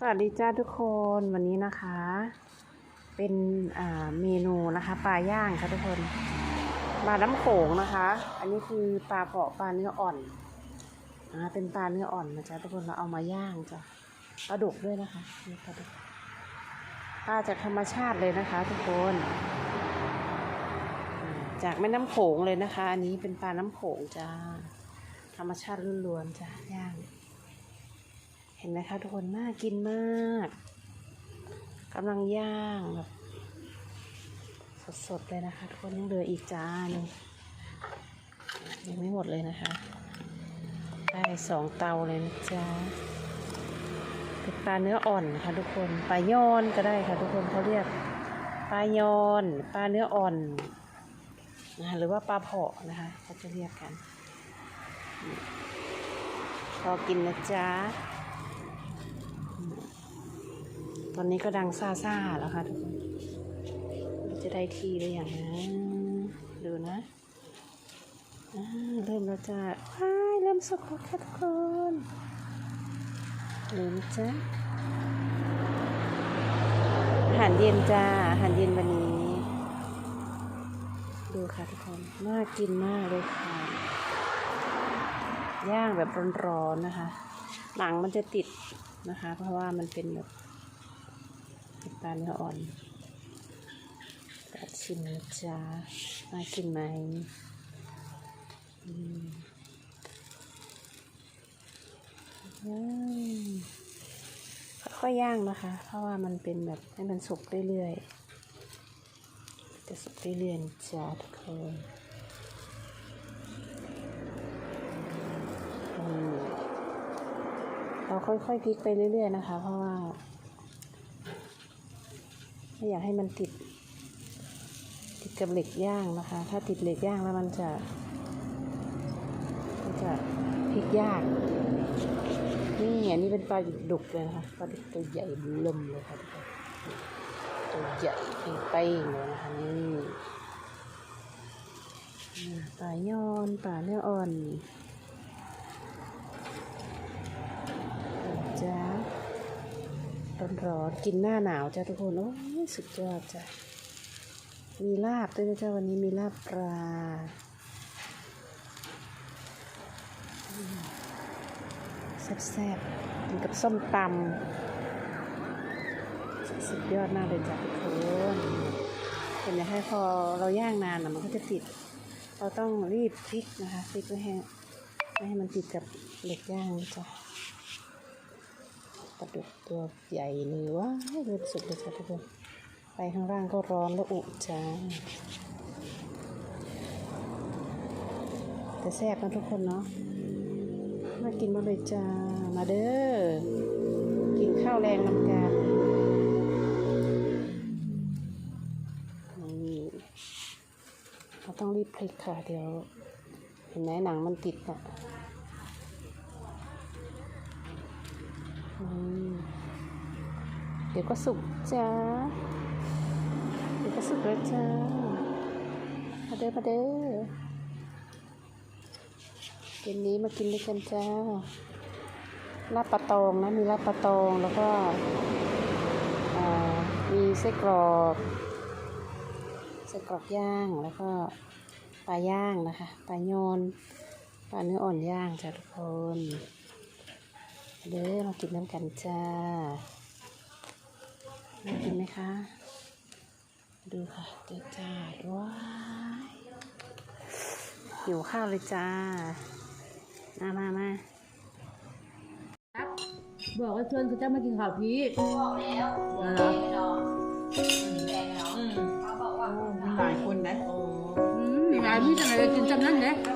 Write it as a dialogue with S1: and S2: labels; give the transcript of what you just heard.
S1: สวัสดีจ้าทุกคนวันนี้นะคะ เป็นเมนูนะคะปลาย่างค่ะทุกคนปลาน้ำโขงนะคะ อันนี้คือปลาเปาะปลาเนื้ออ่อนอ่าเป็นปลาเนื้ออ่อนนะจ๊ะทุกคนเราเอามาย่างจ้ะปลาดุกด้วยนะคะนี่ปลาดุกปลาจากธรรมชาติเลยนะคะ ทุกคน จากแม่น้ำโขงเลยนะคะ อันนี้เป็นปลาน้ำโขงจ้าธรรมชาติล้วนๆจ้ะย่าง ห็นไหมคะทุกคนน่ากินมากกำลังย่างแบบสดๆเลยนะคะ ทุกคนยังเหลืออีกจานยังไม่หมดเลยนะคะ ได้สองเตาเลยนะจ๊ะเป็นปลาเนื้ออ่อนนะคะทุกคนปลายอนก็ได้ค่ะ ทุกคนเขาเรียกปลายอนปลาเนื้ออ่อนนะคะหรือว่าปลาเผาะนะคะเขาจะเรียกกันพอกินนะจ๊ะ ตอนนี้ก็ดังซ่าซ่าแล้วค่ะทุกคน จะได้ที่หรือยังนะ ดูนะเริ่มแล้วจ้ะว้ายเริ่มสุกแล้วค่ะทุกคนเริ่มจ้ะอาหารเย็นจ้าอาหารเย็นวันนี้ ดูค่ะทุกคน น่ากินมากเลยค่ะ ย่างแบบร้อนๆนะคะหนังมันจะติดนะคะ เพราะว่ามันเป็นแบบ ปลาเนื้ออ่อนกัดชิมนะจ๊ะน่ากินไหมอืมค่อยๆย่างนะคะ เพราะว่ามันเป็นแบบให้มันสุกเรื่อยๆ จะสุกเรื่อยๆจ๊ะทุกคนเราค่อยๆพลิกไปเรื่อยๆนะคะ เพราะว่า ไม่อยากให้มันติด ติดกับเหล็กย่างนะคะ ถ้าติดเหล็กย่างแล้วมันจะมันจะพลิกยากนี่อันนี้เป็นปลาดุกเลยนะคะปลาดุกตัวใหญ่เบิ่มเลยค่ะทุกคนตัวใหญ่เป้งเลยนะคะนี่ปลาย้อนปลาเนื้ออ่อนจ้า ร้อนกินหน้าหนาวจ้ะทุกคนโอ้ยสุดยอดจ้ะมีลาบด้วยนะจ๊ะวันนี้มีลาบปลาแซ่บๆกินกับส้มตำสุดยอดมากเลยจ้ะทุกคนเห็นไหมคะพอเราย่างนานนะมันก็จะติด เราต้องรีบพลิกนะคะพลิกไม่ให้ไม่ให้มันติดกับเหล็กย่างจ้ะ ปลาดุกตัวใหญ่เลยว้ายเริ่มสุกเลยจ้ะทุกคน ไปข้างล่างก็ร้อนแล้วอุจ้าแต่แซ่บนะทุกคนเนาะ มากินมาเลยจ้า มาเด้อ กินข้าวแรงนำกันนี่เราต้องรีบพลิกค่ะ เดี๋ยว เห็นไหมหนังมันติดอะ อืมเดี๋ยวก็สุกจ้า เดี๋ยวก็สุกแล้วจ้า มาเด้อมาเด้อเย็นนี้มากินด้วยกันจ้าลาบปลาตองนะมีลาบปลาตองแล้วก็มีไส้กรอกไส้กรอกย่างแล้วก็ปลาย่างนะคะปลาโยนปลาเนื้ออ่อนย่างจ้าทุกคนเด้อมากินน้ำกันจ้า มากินไหมคะ ดูค่ะเจ้าจ้าว้ายหิวข้าวเลยจ้า มามามา
S2: บอกว่าชวนเขาจะมากินข้าวพีช
S3: บอกแล้ว
S2: เหรอ
S3: เนาะแกงเนาะเขาบอกว่า
S4: มีหลายคนนะ
S2: อืมมีหลายมีจังไรกินจำนั้นเลย
S3: แล้ว